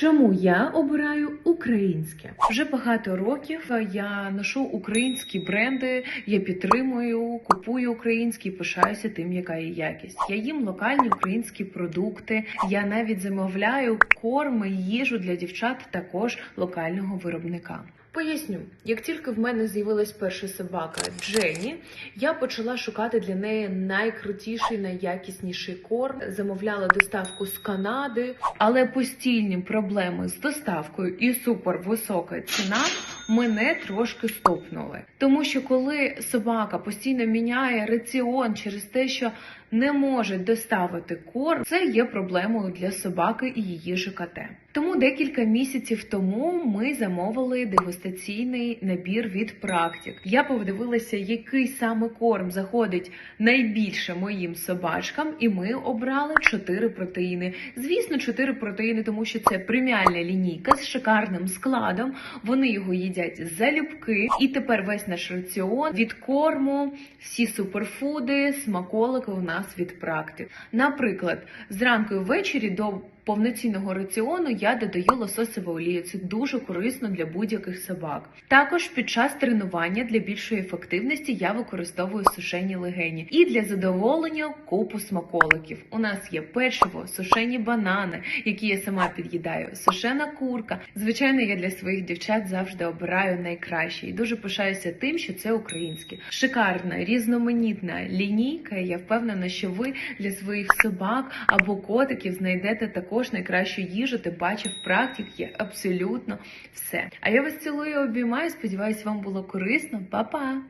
Чому я обираю українське? Вже багато років я ношу українські бренди, я підтримую, купую українські, пишаюся тим, яка є якість. Я їм локальні українські продукти. Я навіть замовляю корми, їжу для дівчат також локального виробника. Поясню, як тільки в мене з'явилась перша собака Дженні, я почала шукати для неї найкрутіший, найякісніший корм. Замовляла доставку з Канади, але постійні проблеми з доставкою і супервисока ціна мене трошки стопнули. Тому що коли собака постійно міняє раціон через те, що не може доставити корм, це є проблемою для собаки і її ЖКТ. Тому декілька місяців тому ми замовили дегустаційний набір від практик. Я подивилася, який саме корм заходить найбільше моїм собачкам, і ми обрали чотири протеїни. Звісно, чотири протеїни, тому що це преміальна лінійка з шикарним складом. Вони його їдять залюбки, і тепер весь наш раціон від корму, всі суперфуди, смаколики у нас від практик. Наприклад, зранку і ввечері до повноцінного раціону я додаю лососову олію. Це дуже корисно для будь-яких собак. Також під час тренування для більшої ефективності я використовую сушені легені і для задоволення купу смаколиків. У нас є печиво, сушені банани, які я сама під'їдаю, сушена курка. Звичайно, я для своїх дівчат завжди обираю найкраще і дуже пишаюся тим, що це українське. Шикарна, різноманітна лінійка. Я впевнена, що ви для своїх собак або котиків знайдете також найкращу їжу. Паче в практик є абсолютно все. А я вас цілую, обіймаю. Сподіваюсь, вам було корисно. Па-па!